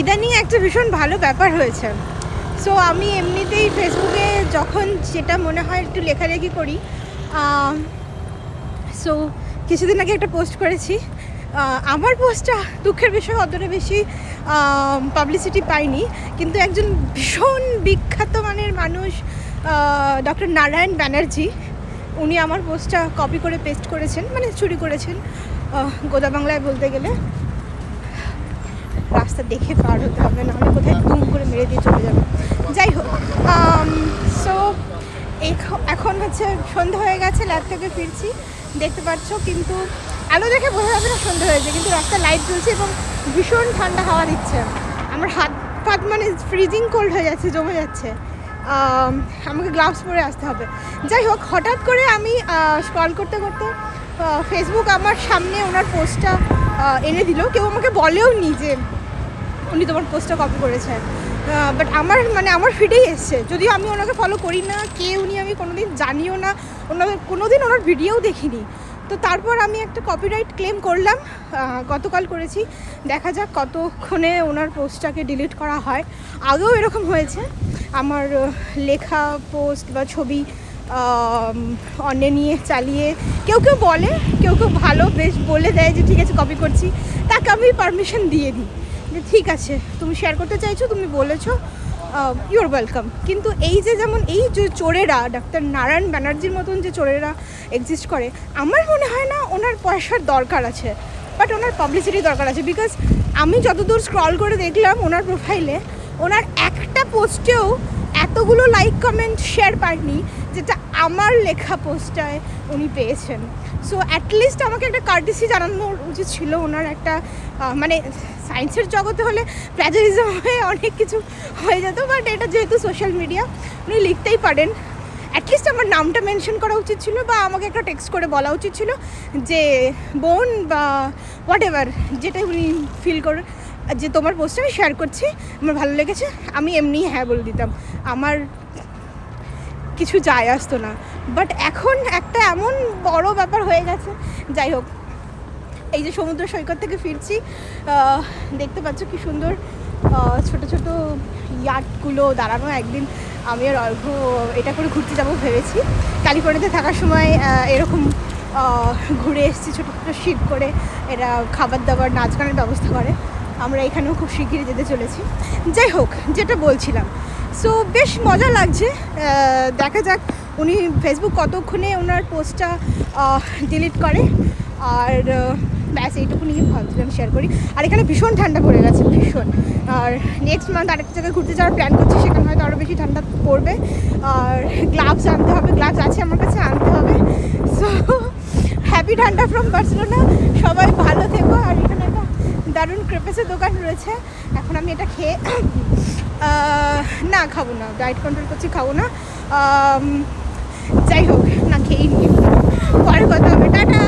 ইদানিং একটা ভীষণ ভালো ব্যাপার হয়েছে। সো আমি এমনিতেই ফেসবুকে যখন যেটা মনে হয় একটু লেখালেখি করি সো কিছুদিন আগে একটা পোস্ট করেছি। আমার পোস্টটা দুঃখের বিষয়, অতটা বেশি পাবলিসিটি পাইনি। কিন্তু একজন ভীষণ বিখ্যাত মানের মানুষ ডক্টর নারায়ণ ব্যানার্জি, উনি আমার পোস্টটা কপি করে পেস্ট করেছেন মানে চুরি করেছেন গোদা বাংলায় বলতে গেলে। রাস্তা দেখে পার হতে হবে, নাহলে কোথায় দুম করে মেরে দিয়ে চলে যাবে। যাই হোক সো এখন হচ্ছে সন্ধ্যা হয়ে গেছে ল্যাব থেকে ফিরছি, দেখতে পাচ্ছ কিন্তু আলো দেখে বোঝা যাবে না সন্ধ্যা হয়েছে, কিন্তু রাস্তা লাইট জ্বলছে এবং ভীষণ ঠান্ডা হাওয়া দিচ্ছে। আমার হাত পাত মানে ফ্রিজিং কোল্ড হয়ে যাচ্ছে, জমে যাচ্ছে। আমাকে গ্লাভস পরে আসতে হবে। যাই হোক, হঠাৎ করে আমি স্ক্রল করতে করতে ফেসবুক আমার সামনে ওনার পোস্টটা এনে দিল। কেউ আমাকে বলেও নি যে উনি তোমার পোস্টটা কপি করেছেন। বাট আমার মানে আমার ফিডেই এসছে। যদিও আমি ওনাকে ফলো করি না, কে উনি আমি কোনোদিন জানিও না। ওনার, কোনোদিন ওনার ভিডিও দেখিনি। তো তারপর আমি একটা কপিরাইট ক্লেম করলাম। গতকাল করেছি। দেখা যাক কতক্ষণে ওনার পোস্টটাকে ডিলিট করা হয়। আগেও এরকম হয়েছে। আমার লেখা পোস্ট বা ছবি অন্য নিয়ে চালিয়ে কেউ কেউ বলে, কেউ কেউ ভালো বেশ বলে দেয় যে, ঠিক আছে কপি করছি। তাকে আমি পারমিশন দিয়ে দিই। ঠিক আছে, তুমি শেয়ার করতে চাইছো, তুমি বলেছ ইউর ওয়েলকাম কিন্তু এই যে যেমন এই যে চোরেরা, ডাক্তার নারায়ণ ব্যানার্জির মতন যে চোরেরা এক্সিস্ট করে, আমার মনে হয় না ওনার পয়সার দরকার আছে বাট ওনার পাবলিসিটি দরকার আছে বিকজ আমি যতদূর স্ক্রল করে দেখলাম ওনার প্রোফাইলে ওনার একটা পোস্টেও এতগুলো লাইক কমেন্ট শেয়ার পাননি যেটা আমার লেখা পোস্টটায় উনি পেয়েছেন। সো অ্যাটলিস্ট আমাকে একটা কার্টিসি জানানো উচিত ছিল ওনার একটা মানে সায়েন্সের জগতে হলে প্ল্যাজারিজম হয়ে অনেক কিছু হয়ে যেত বাট এটা যেহেতু সোশ্যাল মিডিয়া উনি লিখতেই পারেন। অ্যাটলিস্ট আমার নামটা মেনশন করা উচিত ছিল বা আমাকে একটা টেক্সট করে বলা উচিত ছিল যে, বোন বা হোয়াট এভার যেটা উনি ফিল করে, যে তোমার পোস্টটা আমি শেয়ার করছি, আমার ভালো লেগেছে, আমি এমনি হ্যাঁ বলে দিতাম। আমার কিছু যায় আসতো না। বাট এখন একটা এমন বড় ব্যাপার হয়ে গেছে। যাই হোক, এই যে সমুদ্র সৈকত থেকে ফিরছি দেখতে পাচ্ছ কি সুন্দর ছোট ছোট ইয়ার্ডগুলো দাঁড়ানো। একদিন আমি আর অর্ঘ এটা করে ঘুরতে যাব ভেবেছি। ক্যালিফোর্নিয়াতে থাকার সময় এরকম ঘুরে এসেছি ছোটো ছোটো শিপ করে। এরা খাবার দাবার, নাচ গানের ব্যবস্থা করে। আমরা এখানেও খুব শিগগিরই যেতে চলেছি। যাই হোক, যেটা বলছিলাম সো বেশ মজা লাগছে। দেখা যাক উনি ফেসবুক কতক্ষণে ওনার পোস্টটা ডিলিট করে। আর ব্যাস, এইটুকু নিয়ে ভাবছিলাম শেয়ার করি। আর এখানে ভীষণ ঠান্ডা পড়ে গেছে, ভীষণ। আর নেক্সট মান্থ আরেকটা জায়গায় ঘুরতে যাওয়ার প্ল্যান করছি, সেখানে হয়তো আরও বেশি ঠান্ডা পড়বে। আর গ্লাভস আনতে হবে গ্লাভস আছে আমার কাছে, আনতে হবে। সো হ্যাপি ঠান্ডা ফ্রম বার্সেলোনা সবাই ভালো থেকো। আর এখানে একটা দারুণ ক্রেপেসের দোকান রয়েছে। এখন আমি এটা খেয়ে না, খাব না। ডায়েট কন্ট্রোল করছি, খাব না। যাই হোক, না খেয়েই নিয়ে। পরে কথা হবে। টাটা!